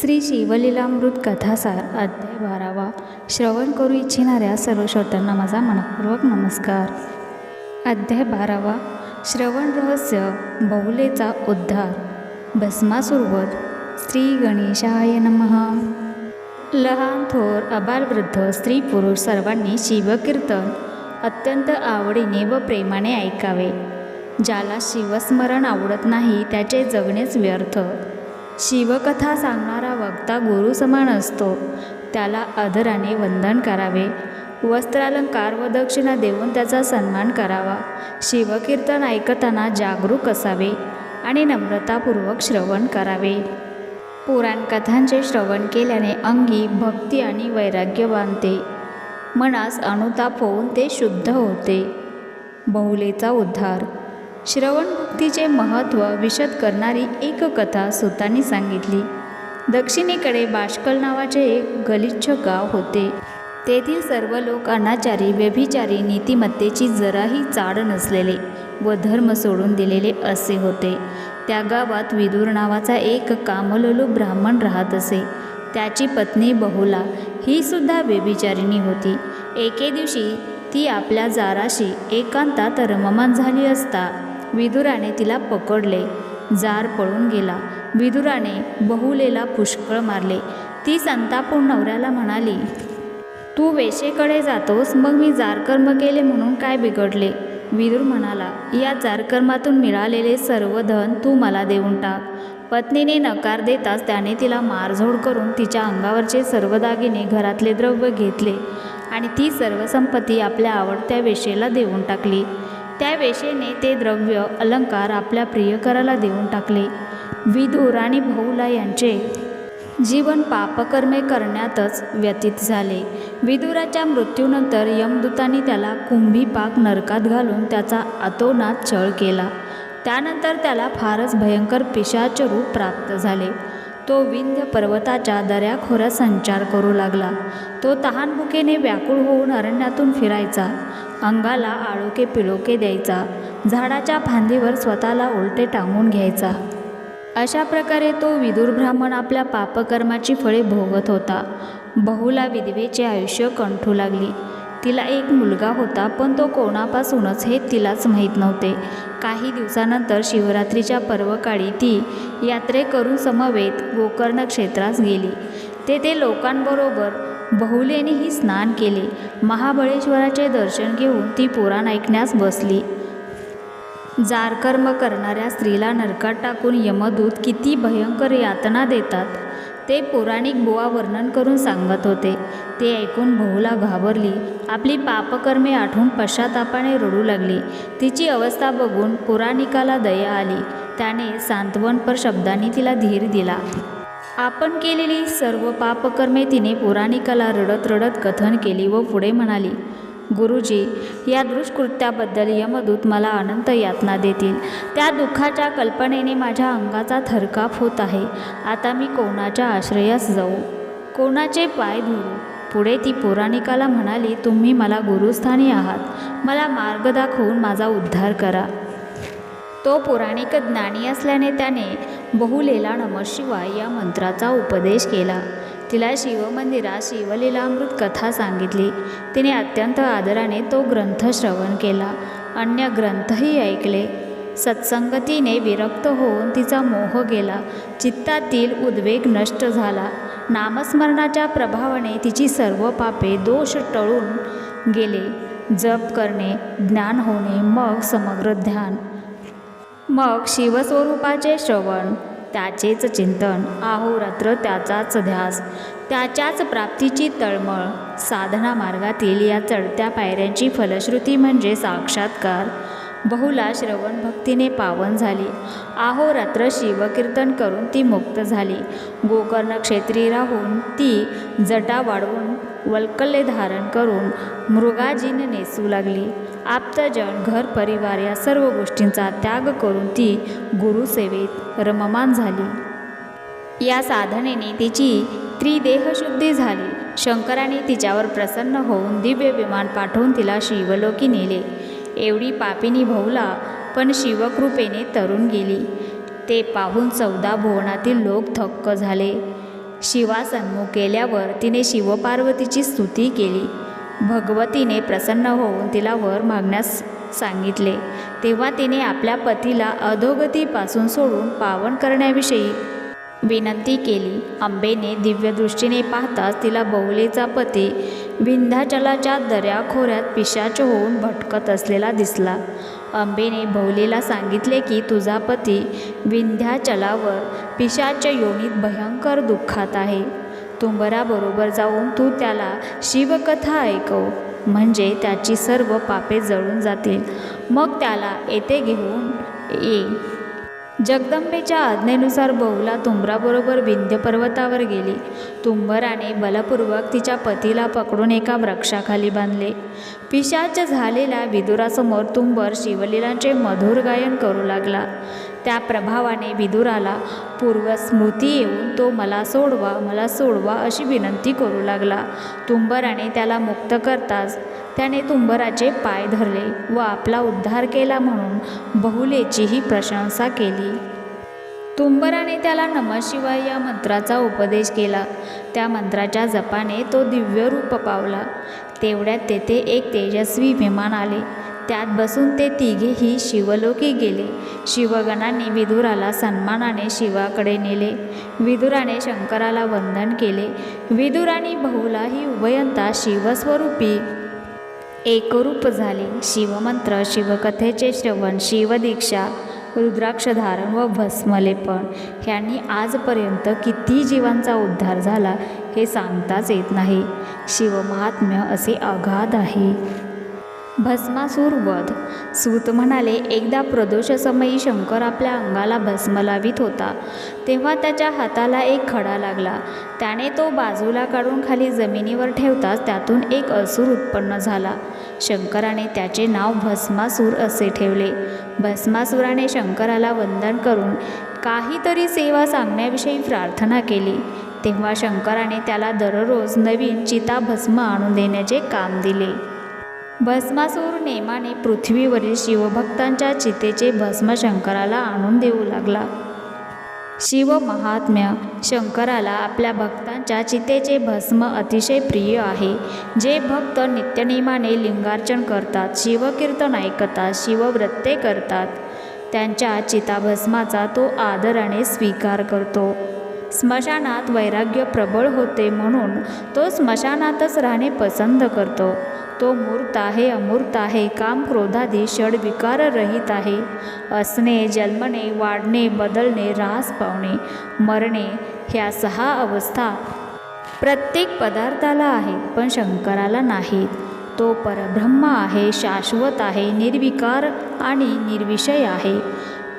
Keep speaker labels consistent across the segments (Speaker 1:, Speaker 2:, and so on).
Speaker 1: श्री शिवलीलामृत कथासार अध्याय बारावा. श्रवण करू इच्छिणाऱ्या सर्व श्रोत्यांना माझा मनपूर्वक नमस्कार. अध्याय बारावा. श्रवण रहस्य बहुलेचा उद्धार. भस्मासुरवत श्री गणेशाय नमः. लहान थोर अबालवृद्ध स्त्री पुरुष सर्वांनी शिवकीर्तन अत्यंत आवडीने व प्रेमाने ऐकावे. ज्याला शिवस्मरण आवडत नाही त्याचे जगणेच व्यर्थ. शिवकथा सांगणारा वक्ता गुरु समान असतो. त्याला आदराने वंदन करावे. वस्त्रालंकार व दक्षिणा देऊन त्याचा सन्मान करावा. शिवकीर्तन ऐकताना जागरूक असावे आणि नम्रतापूर्वक श्रवण करावे. पुराणकथांचे श्रवण केल्याने अंगी भक्ती आणि वैराग्य बांधते मनास अनुताप होऊन ते शुद्ध होते. बहुलेचा उद्धार. श्रवणभक्तीचे महत्त्व विशद करणारी एक कथा सुतांनी सांगितली. दक्षिणेकडे बाष्कल नावाचे एक गलिच्छ गाव होते. तेथील सर्व लोक अनाचारी व्यभिचारी नीतिमत्तेची जराही चाड नसलेले व धर्म सोडून दिलेले असे होते. त्या गावात विदूर नावाचा एक कामलोलू ब्राह्मण राहत असे. त्याची पत्नी बहुला ही सुद्धा व्यभिचारिणी होती. एके दिवशी ती आपल्या जाराशी एकांतात रममान झाली असता विदुराने तिला पकडले. जार पळून गेला. विदुराने बहुलेला पुष्कळ मारले. ती संतापून नवऱ्याला म्हणाली तू वेशेकडे जातोस मग मी जारकर्म केले म्हणून काय बिघडले? विदुर म्हणाला या जारकर्मातून मिळालेले सर्व धन तू मला देऊन टाक. पत्नीने नकार देताच त्याने तिला मारझोड करून तिच्या अंगावरचे सर्व दागिने घरातले द्रव्य घेतले आणि ती सर्व संपत्ती आपल्या आवडत्या वेशेला देऊन टाकली. त्या वेशेने ते द्रव्य अलंकार आपल्या प्रियकराला देऊन टाकले. विदूर आणि भाऊला यांचे जीवन पापकर्मे करण्यातच व्यतीत झाले. विदुराच्या मृत्यूनंतर यमदूतांनी त्याला कुंभीपाक नरकात घालून त्याचा अतोनात छळ केला. त्यानंतर त्याला फारच भयंकर पिशाच रूप प्राप्त झाले. तो विंध्य पर्वताच्या दऱ्याखोऱ्यात संचार करू लागला. तो तहानभुकेने व्याकुळ होऊन अरण्यातून फिरायचा. अंगाला आळोके पिळोके द्यायचा. झाडाच्या फांदीवर स्वतःला उलटे टांगून घ्यायचा. अशा प्रकारे तो विदुर ब्राह्मण आपल्या पापकर्माची फळे भोगत होता. बहुला विधवेचे आयुष्य कंठू लागली. तिला एक मुलगा होता पण तो कोणापासूनच हे तिलाच माहीत नव्हते. काही दिवसानंतर शिवरात्रीच्या पर्वकाळी ती यात्रेकरून समवेत गोकर्ण क्षेत्रास गेली. तेथे लोकांबरोबर बहुलेनेही स्नान केले. महाबळेश्वराचे दर्शन घेऊन ती पुराण ऐकण्यास बसली. जारकर्म करणाऱ्या स्त्रीला नरकात टाकून यमदूत किती भयंकर यातना देतात ते पौराणिक बुवा वर्णन करून सांगत होते. ते ऐकून बहुला घाबरली. आपली पापकर्मे आठवून पश्चातापाने रडू लागली. तिची अवस्था बघून पुराणिकाला दया आली. त्याने सांत्वनपर शब्दांनी तिला धीर दिला. आपण केलेली सर्व पापकर्मे तिने पुराणिकाला रडत रडत कथन केली व पुढे म्हणाली गुरुजी या दुष्कृत्याबद्दल यमदूत मला अनंत यातना देतील. त्या दुःखाच्या कल्पनेने माझ्या अंगाचा थरकाप होत आहे. आता मी कोणाच्या आश्रयास जाऊ? कोणाचे पाय धरू? पुढे ती पौराणिकाला म्हणाली तुम्ही मला गुरुस्थानी आहात. मला मार्ग दाखवून माझा उद्धार करा. तो पौराणिक ज्ञानी असल्याने त्याने बहुलेला नमशिवाय या मंत्राचा उपदेश केला. तिला शिवमंदिरात शिवलीलामृत कथा सांगितली. तिने अत्यंत आदराने तो ग्रंथ श्रवण केला. अन्य ग्रंथही ऐकले. सत्संगतीने विरक्त होऊन तिचा मोह गेला. चित्तातील उद्वेग नष्ट झाला. नामस्मरणाच्या प्रभावाने तिची सर्व पापे दोष टळून गेले. जप करणे ज्ञान होणे मग समग्र ध्यान. मग शिवस्वरूपाचे श्रवण. त्याचेच चिंतन. आहोरात्र त्याचाच ध्यास. त्याच्याच प्राप्तीची तळमळ. साधना मार्गातील या चढत्या पायऱ्यांची फलश्रुती म्हणजे साक्षात्कार. बहुला श्रवण भक्तीने पावन झाली. आहोरात्र शिवकीर्तन करून ती मुक्त झाली. गोकर्ण क्षेत्री राहून ती जटा वाढवून वल्कले धारण करून मृगाजीन नेसू लागली. आप्तजन घर परिवार या सर्व गोष्टींचा त्याग करून ती गुरुसेवेत रममान झाली. या साधनेने तिची त्रिदेहशुद्धी झाली. शंकराने तिच्यावर प्रसन्न होऊन दिव्य विमान पाठवून तिला शिवलोकी नेले. एवढी पापिनी भाऊला पण शिवकृपेने तरुण गेली. ते पाहून चौदा भुवनातील लोक थक्क झाले. शिवासन्मुख गेल्यावर तिने शिवपार्वतीची स्तुती केली. भगवतीने प्रसन्न होऊन तिला वर मागण्यास सांगितले. तेव्हा तिने आपल्या पतीला अधोगतीपासून सोडून पावन करण्याविषयी विनंती केली. अंबेने दिव्यदृष्टीने पाहताच तिला बहुलेचा पती विंध्याचलाच्या दऱ्याखोऱ्यात पिशाच होऊन भटकत असलेला दिसला. अंबेने बहुलेला सांगितले की तुझा पती विंध्याचलावर पिशाच योनीत भयंकर दुःखात आहे. तुंबराबरोबर जाऊन तू त्याला शिवकथा ऐकव. म्हणजे त्याची सर्व पापे जळून जातील. मग त्याला येथे घेऊन ये. जगदंबेच्या आज्ञेनुसार बहुला तुंबराबरोबर विंध्य पर्वतावर गेली. तुंबराने बलपूर्वक तिच्या पतीला पकडून एका वृक्षाखाली बांधले. पिशाच झालेल्या विदुरासमोर तुंबर शिवलीलांचे मधुर गायन करू लागला. त्या प्रभावाने विदुराला पूर्वस्मृती येऊन तो मला सोडवा मला सोडवा अशी विनंती करू लागला. तुंबराने त्याला मुक्त करताच त्याने तुंबराचे पाय धरले व आपला उद्धार केला म्हणून बहुलेचीही प्रशंसा केली. तुंबराने त्याला नमशिवाय या मंत्राचा उपदेश केला. त्या मंत्राच्या जपाने तो दिव्य रूप पावला. तेवढ्यात तेथे एक तेजस्वी विमान आले. त्यात बसून ते तिघेही शिवलोकी गेले. शिवगणांनी विदुराला सन्मानाने शिवाकडे नेले. विदुराने शंकराला वंदन केले. विदुराने बहुलाही उभयंता शिवस्वरूपी एकरूप झाले. शिवमंत्र शिवकथेचे श्रवण शिवदीक्षा रुद्राक्षधारण व भस्मलेपण ह्यांनी आजपर्यंत किती जीवांचा उद्धार झाला हे सांगताच येत नाही. शिवमहात्म्य असे अगाध आहे. भस्मासूर वध. सूत म्हणाले एकदा प्रदोषसमयी शंकर आपल्या अंगाला भस्म लावित होता. तेव्हा त्याच्या हाताला एक खडा लागला. त्याने तो बाजूला काढून खाली जमिनीवर ठेवताच त्यातून एक असुर उत्पन्न झाला. शंकराने त्याचे नाव भस्मासूर असे ठेवले. भस्मासुराने शंकराला वंदन करून काहीतरी सेवा सांगण्याविषयी प्रार्थना केली. तेव्हा शंकराने त्याला दररोज नवीन चिताभस्म आणून देण्याचे काम दिले. भस्मासूर नेमाने पृथ्वीवरील शिवभक्तांच्या चितेचे भस्म शंकराला आणून देऊ लागला. शिव महात्म्य शंकराला आपल्या भक्तांच्या चितेचे भस्म अतिशय प्रिय आहे. जे भक्त नित्यनेमाने लिंगार्चन करतात शिवकीर्तन ऐकतात शिवव्रते करतात त्यांच्या चिताभस्माचा तो आदराने स्वीकार करतो. स्मशानात वैराग्य प्रबळ होते म्हणून तो स्मशानातच राहणे पसंत करतो. तो मूर्त आहे अमूर्त आहे काम क्रोधादी षड विकार रहित आहे. असणे जन्मणे वाढणे बदलणे रास पावणे मरणे ह्या सहा अवस्था प्रत्येक पदार्थाला आहेत पण शंकराला नाहीत. तो परब्रह्म आहे शाश्वत आहे निर्विकार आणि निर्विषय आहे.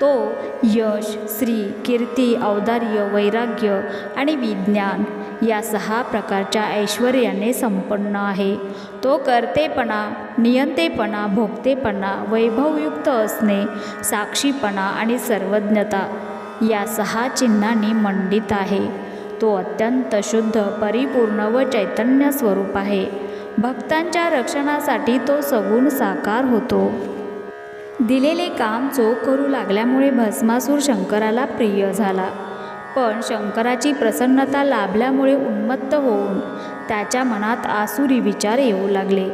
Speaker 1: तो यश श्री कीर्ती औदार्य वैराग्य आणि विज्ञान या सहा प्रकारच्या ऐश्वर्याने संपन्न आहे. तो कर्तेपणा नियंतेपणा भोगतेपणा वैभवयुक्त असणे साक्षीपणा आणि सर्वज्ञता या सहा चिन्हांनी मंडित आहे. तो अत्यंत शुद्ध परिपूर्ण व चैतन्य स्वरूप आहे. भक्तांच्या रक्षणासाठी तो सगुण साकार होतो. दिलेले काम चोख करू लागल्यामुळे भस्मासूर शंकराला प्रिय झाला. पण शंकराची प्रसन्नता लाभल्यामुळे उन्मत्त होऊन त्याच्या मनात आसुरी विचार येऊ लागले.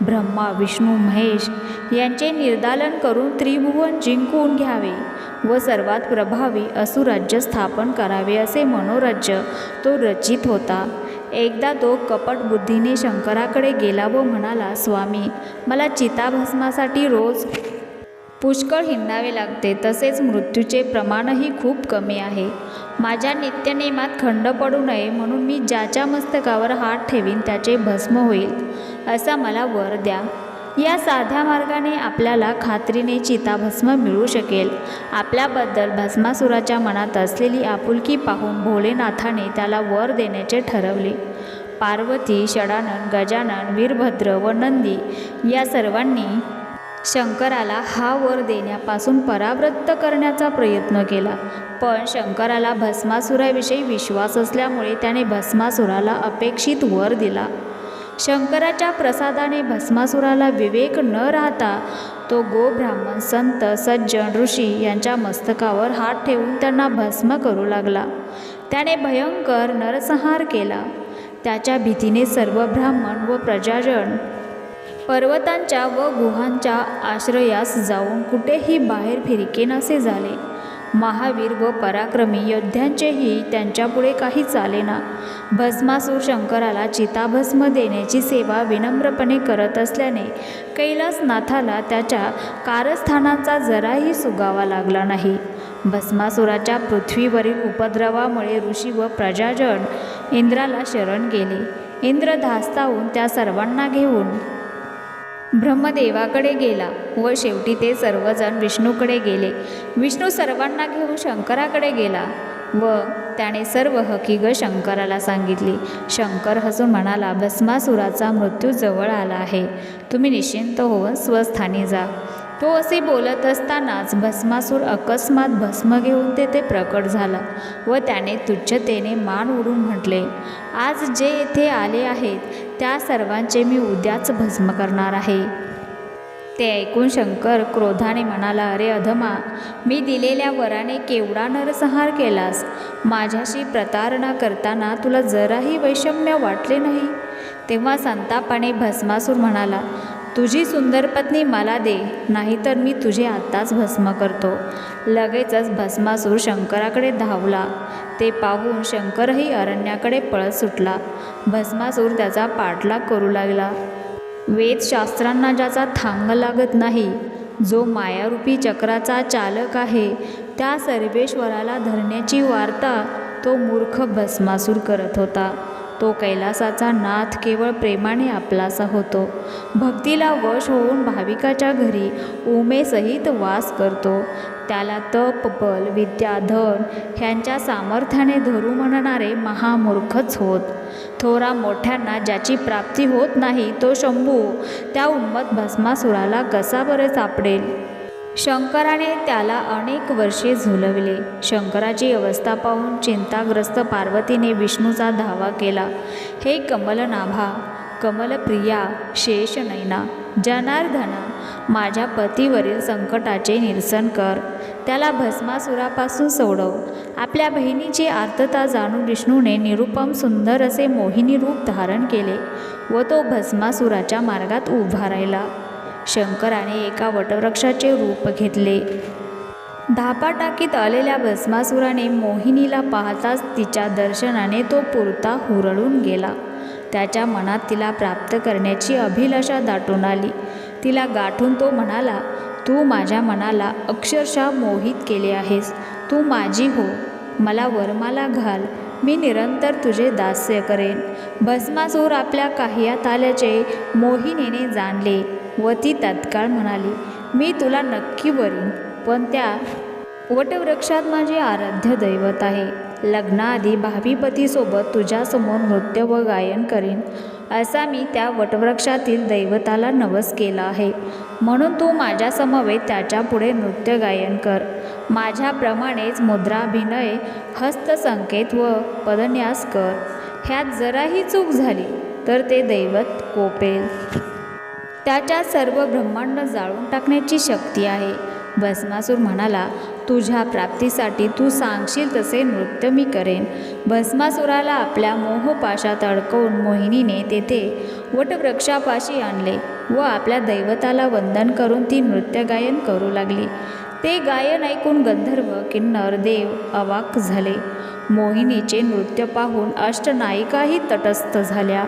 Speaker 1: ब्रह्मा विष्णू महेश यांचे निर्दालन करून त्रिभुवन जिंकून घ्यावे व सर्वात प्रभावी असुराज्य स्थापन करावे असे मनोराज्य तो रचित होता. एकदा तो कपट बुद्धीने शंकराकडे गेला व म्हणाला स्वामी मला चिताभस्मासाठी रोज पुष्कळ हिंडावे लागते तसेच मृत्यूचे प्रमाणही खूप कमी आहे. माझ्या नित्यनेमात खंड पडू नये म्हणून मी ज्याच्या मस्तकावर हात ठेवीन त्याचे भस्म होईल असा मला वर द्या. या साध्या मार्गाने आपल्याला खात्रीने चिताभस्म मिळू शकेल. आपल्याबद्दल भस्मासुराच्या मनात असलेली आपुलकी पाहून भोलेनाथाने त्याला वर देण्याचे ठरवले. पार्वती षडानन गजानन वीरभद्र व नंदी या सर्वांनी शंकराला हा वर देण्यापासून परावृत्त करण्याचा प्रयत्न केला. पण शंकराला भस्मासुराविषयी विश्वास असल्यामुळे त्याने भस्मासुराला अपेक्षित वर दिला. शंकराच्या प्रसादाने भस्मासुराला विवेक न राहता तो गोब्राह्मण संत सज्जन ऋषी यांच्या मस्तकावर हात ठेवून त्यांना भस्म करू लागला. त्याने भयंकर नरसंहार केला. त्याच्या भीतीने सर्व ब्राह्मण व प्रजाजन पर्वतांच्या व गुहांच्या आश्रयास जाऊन कुठेही बाहेर फिरकेनासे झाले. महावीर व पराक्रमी योद्ध्यांचेही त्यांच्यापुढे काही चालेना भस्मासूर शंकराला चिताभस्म देण्याची सेवा विनम्रपणे करत असल्याने कैलासनाथाला त्याच्या कारस्थानाचा जराही सुगावा लागला नाही. भस्मासुराच्या पृथ्वीवरील उपद्रवामुळे ऋषी व प्रजाजन इंद्राला शरण गेले. इंद्र धास्तावून त्या सर्वांना घेऊन ब्रह्मदेवाकडे गेला व शेवटी ते सर्वजण विष्णूकडे गेले. विष्णू सर्वांना घेऊन शंकराकडे गेला व त्याने सर्व हकीकत शंकराला सांगितली शंकर हसून म्हणाला भस्मासुराचा मृत्यू जवळ आला आहे. तुम्ही निश्चिंत होऊन स्वस्थानी जा. तो असे बोलत असतानाच भस्मासूर अकस्मात भस्म घेऊन तेथे प्रकट झाला व त्याने तुच्छतेने मान उडून म्हटले आज जे येथे आले आहेत त्या सर्वांचे मी उद्याच भस्म करणार आहे. ते ऐकून शंकर क्रोधाने म्हणाला अरे अधमा मी दिलेल्या वराने केवढा नरसंहार केलास? माझ्याशी प्रतारणा करताना तुला जराही वैषम्य वाटले नाही? तेव्हा संतापाने भस्मासूर म्हणाला तुझी सुंदर पत्नी मला दे नाहीतर मी तुझे आत्ताच भस्म करतो. लगेचच भस्मासूर शंकराकडे धावला. ते पाहून शंकरही अरण्याकडे पळत सुटला. भस्मासूर त्याचा पाठलाग करू लागला. वेदशास्त्रांना ज्याचा थांग लागत नाही जो मायारूपी चक्राचा चालक आहे त्या सर्वेश्वराला धरण्याची वार्ता तो मूर्ख भस्मासूर करत होता. तो कैलासाचा नाथ केवळ प्रेमाने आपलासा होतो. भक्तीला वश होऊन भाविकाच्या घरी उमेसहित वास करतो. त्याला तप बल विद्या धन ह्यांच्या सामर्थ्याने धरू म्हणणारे महामूर्खच होत. थोरा मोठ्यांना ज्याची प्राप्ती होत नाही तो शंभू त्या उन्मत भस्मासुराला कसा बरे सापडेल? शंकराने त्याला अनेक वर्षे झुलविले. शंकराची अवस्था पाहून चिंताग्रस्त पार्वतीने विष्णूचा धावा केला. हे कमलनाभा कमलप्रिया शेषनयना जनार्दना माझ्या पतीवरील संकटाचे निरसन कर. त्याला भस्मासुरापासून सोडव. आपल्या बहिणीची आर्तता जाणून विष्णूने निरुपम सुंदर असे मोहिनी रूप धारण केले व तो भस्मासुराच्या मार्गात उभा राहिला. शंकराने एका वटवृक्षाचे रूप घेतले. धापा टाकीत आलेल्या भस्मासुराने मोहिनीला पाहताच तिच्या दर्शनाने तो पुरता हुरळून गेला. त्याच्या मनात तिला प्राप्त करण्याची अभिलाषा दाटून आली. तिला गाठून तो म्हणाला तू माझ्या मनाला अक्षरशः मोहित केले आहेस. तू माझी हो. मला वरमाला घाल. मी निरंतर तुझे दास्य करेन. भस्मासूर आपल्या काह्यात आल्याचे मोहिनीने जाणले. व ती तत्काळ म्हणाली मी तुला नक्की वरीन पण त्या वटवृक्षात माझे आराध्य दैवत आहे. लग्नाआधी भावी पतीसोबत तुझ्यासमोर नृत्य व गायन करीन असा मी त्या वटवृक्षातील दैवताला नवस केला आहे. म्हणून तू माझ्यासमवेत त्याच्यापुढे नृत्य गायन कर. माझ्याप्रमाणेच मुद्राभिनय हस्तसंकेत व पदन्यास कर. ह्यात जराही चूक झाली तर ते दैवत कोपेल. त्याच्या सर्व ब्रह्मांड जाळून टाकण्याची शक्ती आहे. भस्मासूर म्हणाला तुझ्या प्राप्तीसाठी तू सांगशील तसे नृत्य मी करेन. भस्मासुराला आपल्या मोहपाशात अडकवून मोहिनीने तेथे वटवृक्षापाशी आणले व आपल्या दैवताला वंदन करून ती नृत्य गायन करू लागली. ते गायन ऐकून गंधर्व किन्नर देव अवाक झाले. मोहिनीचे नृत्य पाहून अष्टनायिकाही तटस्थ झाल्या.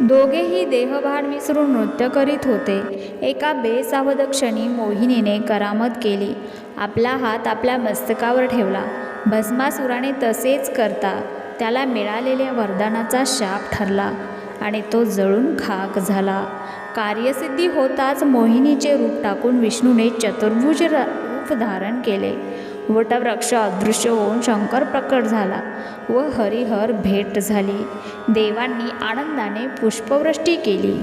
Speaker 1: दोघेही देहभान विसरून नृत्य करीत होते. एका बेसावध क्षणी मोहिनीने करामत केली. आपला हात आपल्या मस्तकावर ठेवला. भस्मासुराने तसेच करता त्याला मिळालेल्या वरदानाचा शाप ठरला आणि तो जळून खाक झाला. कार्यसिद्धी होताच मोहिनीचे रूप टाकून विष्णूने चतुर्भुज रूप धारण केले. वटवृक्ष अदृश्य होऊन शंकर प्रकट झाला व हरिहर भेट झाली. देवांनी आनंदाने पुष्पवृष्टी केली.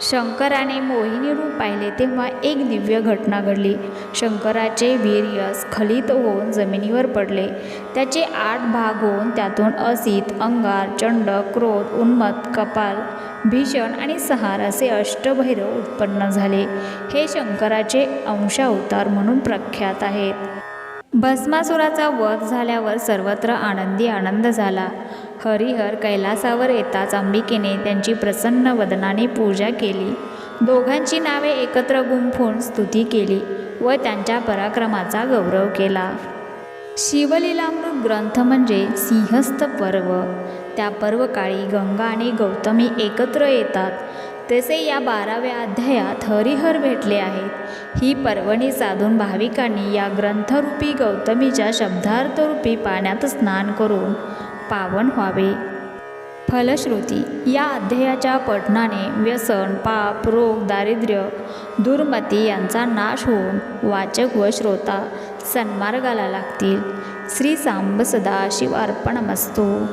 Speaker 1: शंकराने मोहिनी रूप पाहिले तेव्हा एक दिव्य घटना घडली. शंकराचे वीर्य स्खलित होऊन जमिनीवर पडले. त्याचे आठ भाग होऊन त्यातून असित अंगार चंड क्रोध उन्मत कपाल भीषण आणि सहार असे अष्टभैरव उत्पन्न झाले. हे शंकराचे अंशावतार म्हणून प्रख्यात आहेत. भस्मासुराचा वध झाल्यावर सर्वत्र आनंदी आनंद झाला. हरिहर कैलासावर येताच अंबिकेने त्यांची प्रसन्न वदनाने पूजा केली. दोघांची नावे एकत्र गुंफून स्तुती केली व त्यांच्या पराक्रमाचा गौरव केला. शिवलीलामृत ग्रंथ म्हणजे सिंहस्थ पर्व. त्या पर्वकाळी गंगा आणि गौतमी एकत्र येतात. तसे या बाराव्या अध्यायात हरिहर भेटले आहेत. ही पर्वणी साधून भाविकांनी या ग्रंथरूपी गौतमीच्या शब्दार्थरूपी पाण्यात स्नान करून पावन व्हावे. फलश्रुती या अध्यायाच्या पठणाने व्यसन पाप रोग दारिद्र्य दुर्मती यांचा नाश होऊन वाचक व श्रोता सन्मार्गाला लागतील. श्री सांब सदाशिव अर्पणमस्तू